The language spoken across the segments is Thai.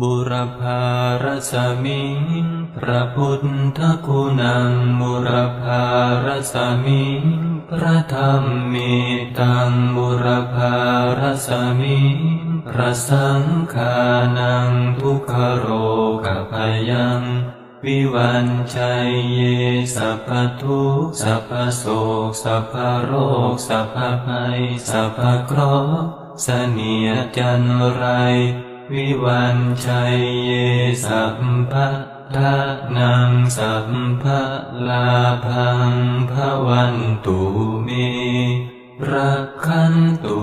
บุรพารสมิงพระพุทธคุณังบุรพารสมิงพระธรรมมีตังบุรพารสมิงพระสังฆานังทุกขโรกพยังวิวันชัยเยสัพพทุกสัพพโศกสัพพโรคสัพพภัยสัพพเคราะห์เสนียจันไร วิวันชัยเยสัพพะทานังสัพพะลาพังภวันตุเมรักขันตุ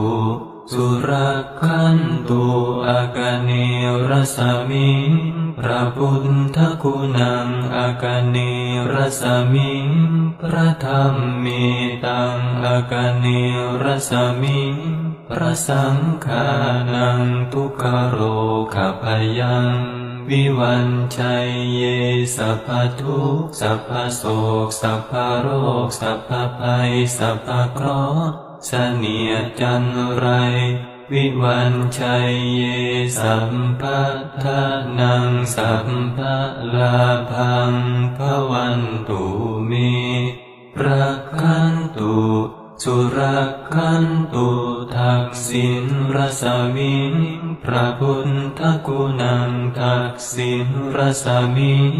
สุรักขันตุอากเนรสมิงพระพุทธคุณังอากเนรสมิงพระธรรมมีตังอากเนรสมิงพระสังฆานังทุกขโรขพยังวิวันชัยเยสัพพทุกสัพพโศกสัพพโรคสัพพภัยสัพพเคราะห์ เสนียจันไร วิวันชัยเยสัมปะทานังสัมปะลาพังภวันตุเมรักขันตุสุรักขันตุทักษิณรสมิงพระพุทธกุณังทักษิณรสมิง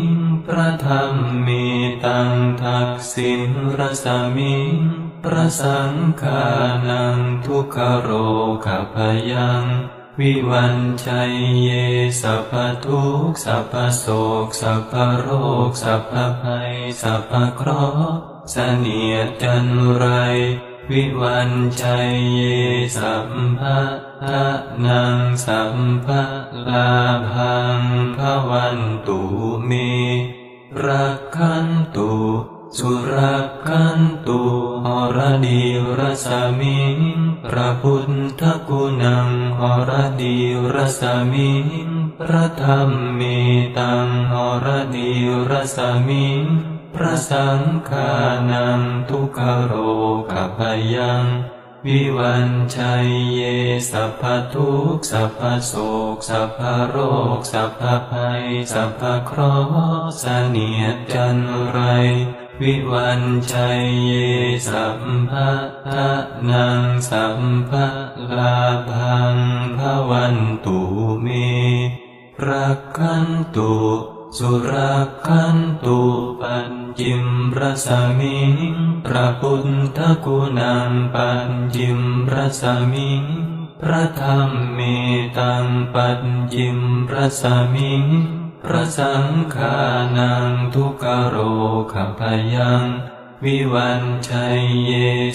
พระธรรมมีตังทักษิณรสมิง พระสังฆานังทุกขโรขพยัง วิวันชัยเยสัพพทุกสัพพโศกสัพพโรคสัพพภัยสัพพเคราะห์เสนียดจันไร วิวันชัยเยสัมภะทะนังสัมภะลาพังภวันตุเมรักขันตุสุรักขันตุห ดีรสมิงพระพุทธกุณังหรดีรสมิงพระธรรมมีตังหรดีรสมิงพระสังฆานังทุกขโรขพยังวิวันชัยเยสัพพทุกสัพพโศกสัพพโรคสัพพภัยสัพพเคราะห์เสนียดจันไร วิวันชัยเยสัมภะทะนังสัมภะลาพังภวันตุเมรักขันตุสุรักขันตุปัญจิมรสมิงพระพุทธคุณังปัญจิมรสมิงพระธรรมมีตังปัญจิมรสมิง พระสังฆานังทุกขโรขพยัง วิวันชัยเย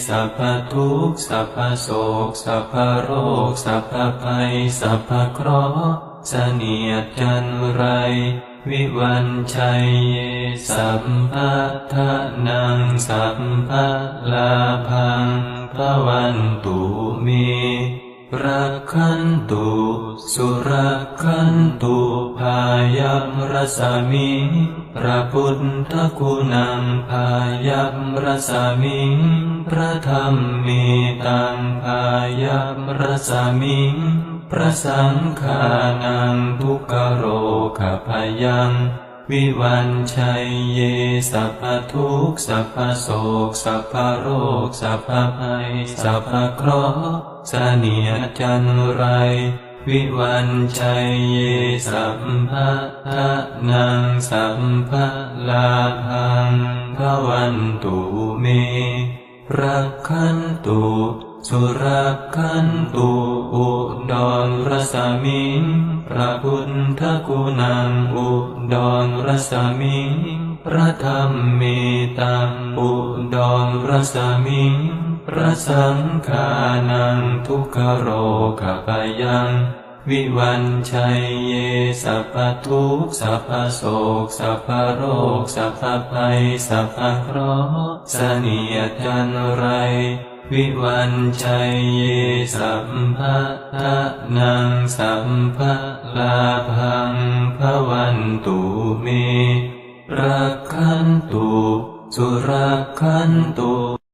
สัพพทุกสัพพโศกสัพพโรคสัพพภัยสัพพเคราะห์เสนียดจันไร วิวันชัยเยสัมภะทนังสัมภะลาพังภวันตุเม รักขันตุสุรักขันตุพายัมรสมิพระพุทธคุณังพายัมรสมิพระธรรมมีตังพายัมรสมิพระสังฆานังทุกขโรขพยัง วิวันชัยเยสัพพทุกสัพพโศกสัพพโรคสัพพภัยสัพพเคราะห์เสนียจันไร วิวันชัยเยสัมภะทะนังสัมภะลาพังภวันตุเมรักขันตุสุรักขันตุอุดรรสมิงพระพุทธคุณังอุ ดรรสมิงพระธรรมมีตังอุดรรสมิงพระสังฆานังทุกขโรขพยังวิวันชัยเยสัพพทุกสัพพโศกสัพพโรคสัพพภัยสัพพเคราะห์เสนียจันไร วิวันชัยเยสัมภะทะนังสัมภะลาภังภวันตุเมรักขันตุสุรักขันตุ